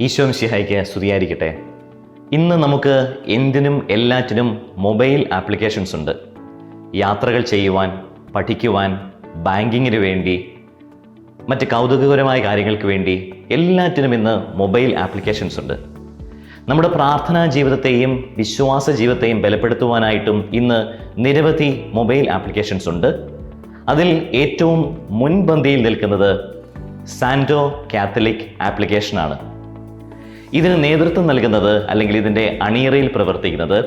ഈശോ മിശിഹായ്ക്ക് സ്തുതിയായിരിക്കട്ടെ. ഇന്ന് നമുക്ക് എന്തിനും എല്ലാറ്റിനും മൊബൈൽ ആപ്ലിക്കേഷൻസ് ഉണ്ട്. യാത്രകൾ ചെയ്യുവാൻ പഠിക്കുവാൻ ബാങ്കിങ്ങിന് വേണ്ടി മറ്റ് കൗതുകകരമായ കാര്യങ്ങൾക്ക് വേണ്ടി എല്ലാറ്റിനും ഇന്ന് മൊബൈൽ ആപ്ലിക്കേഷൻസ് ഉണ്ട്. നമ്മുടെ പ്രാർത്ഥനാ ജീവിതത്തെയും വിശ്വാസ ജീവിതത്തെയും ബലപ്പെടുത്തുവാനായിട്ടും ഇന്ന് നിരവധി മൊബൈൽ ആപ്ലിക്കേഷൻസ് ഉണ്ട്. അതിൽ ഏറ്റവും മുൻപന്തിയിൽ നിൽക്കുന്നത് സാൻഡോ കാത്തലിക് ആപ്ലിക്കേഷനാണ്. ഇതിന് നേതൃത്വം നൽകുന്നത് അല്ലെങ്കിൽ ഇതിന്റെ അണിയറയിൽ പ്രവർത്തിക്കുന്നത്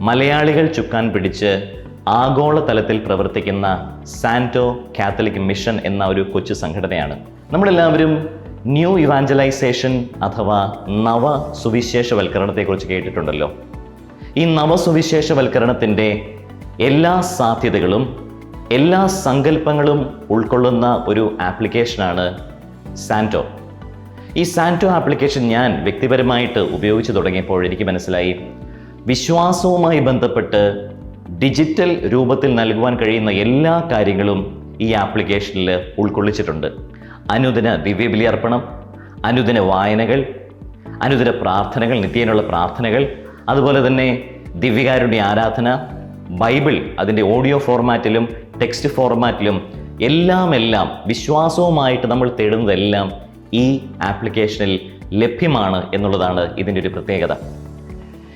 മലയാളികൾ ചുക്കാൻ പിടിച്ച് ആഗോള തലത്തിൽ പ്രവർത്തിക്കുന്ന സാന്റോ കാത്തലിക് മിഷൻ എന്ന ഒരു കൊച്ചു സംഘടനയാണ്. നമ്മളെല്ലാവരും ന്യൂ ഇവാഞ്ചലൈസേഷൻ അഥവാ നവ സുവിശേഷവൽക്കരണത്തെക്കുറിച്ച് കേട്ടിട്ടുണ്ടല്ലോ. ഈ നവസുവിശേഷവൽക്കരണത്തിന്റെ എല്ലാ സാധ്യതകളും എല്ലാ സങ്കല്പങ്ങളും ഉൾക്കൊള്ളുന്ന ഒരു ആപ്ലിക്കേഷനാണ് സാന്റോ. ഈ സാന്റോ ആപ്ലിക്കേഷൻ ഞാൻ വ്യക്തിപരമായിട്ട് ഉപയോഗിച്ച് തുടങ്ങിയപ്പോൾ എനിക്ക് മനസ്സിലായി. വിശ്വാസവുമായി ബന്ധപ്പെട്ട് ഡിജിറ്റൽ രൂപത്തിൽ നൽകുവാൻ കഴിയുന്ന എല്ലാ കാര്യങ്ങളും ഈ ആപ്ലിക്കേഷനിൽ ഉൾക്കൊള്ളിച്ചിട്ടുണ്ട്. അനുദിന ദിവ്യബലി അർപ്പണം അനുദിന വായനകൾ അനുദിന പ്രാർത്ഥനകൾ നിത്യേനുള്ള പ്രാർത്ഥനകൾ അതുപോലെ തന്നെ ദിവ്യകാരുടെ ആരാധന ബൈബിൾ അതിന്റെ ഓഡിയോ ഫോർമാറ്റിലും ടെക്സ്റ്റ് ഫോർമാറ്റിലും എല്ലാം എല്ലാം വിശ്വാസവുമായിട്ട് നമ്മൾ തേടുന്നതെല്ലാം ഈ ആപ്ലിക്കേഷനിൽ ലഭ്യമാണ് എന്നുള്ളതാണ് ഇതിന്റെ ഒരു പ്രത്യേകത.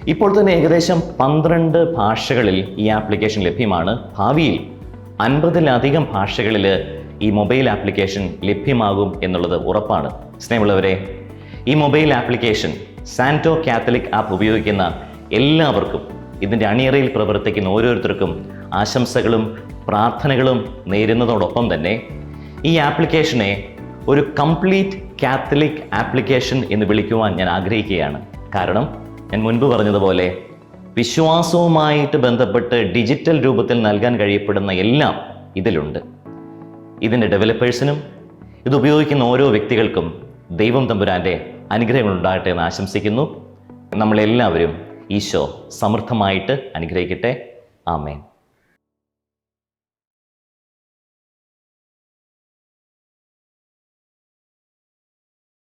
ഇപ്പോൾ തന്നെ ഏകദേശം പന്ത്രണ്ട് ഭാഷകളിൽ ഈ ആപ്ലിക്കേഷൻ ലഭ്യമാണ്. ഭാവിയിൽ അൻപതിലധികം ഭാഷകളിൽ ഈ മൊബൈൽ ആപ്ലിക്കേഷൻ ലഭ്യമാകും എന്നുള്ളത് ഉറപ്പാണ്. സ്നേഹമുള്ളവരെ ഈ mobile application Santo Catholic app ഉപയോഗിക്കുന്ന എല്ലാവർക്കും ഇതിന്റെ അണിയറയിൽ പ്രവർത്തിക്കുന്ന ഓരോരുത്തർക്കും ആശംസകളും പ്രാർത്ഥനകളും നേരുന്നതോടൊപ്പം തന്നെ ഈ ആപ്ലിക്കേഷനെ ഒരു കംപ്ലീറ്റ് കാത്തലിക് ആപ്ലിക്കേഷൻ എന്ന് വിളിക്കുവാൻ ഞാൻ ആഗ്രഹിക്കുകയാണ്. കാരണം ഞാൻ മുൻപ് പറഞ്ഞതുപോലെ വിശ്വാസവുമായിട്ട് ബന്ധപ്പെട്ട് ഡിജിറ്റൽ രൂപത്തിൽ നൽകാൻ കഴിയപ്പെടുന്ന എല്ലാം ഇതിലുണ്ട്. ഇതിന്റെ ഡെവലപ്പേഴ്സിനും ഇത് ഉപയോഗിക്കുന്ന ഓരോ വ്യക്തികൾക്കും ദൈവം തമ്പുരാന്റെ അനുഗ്രഹങ്ങൾ ഉണ്ടാകട്ടെ എന്ന് ആശംസിക്കുന്നു. നമ്മളെല്ലാവരും ഈശോ സമൃദ്ധമായിട്ട് അനുഗ്രഹിക്കട്ടെ. ആമേൻ.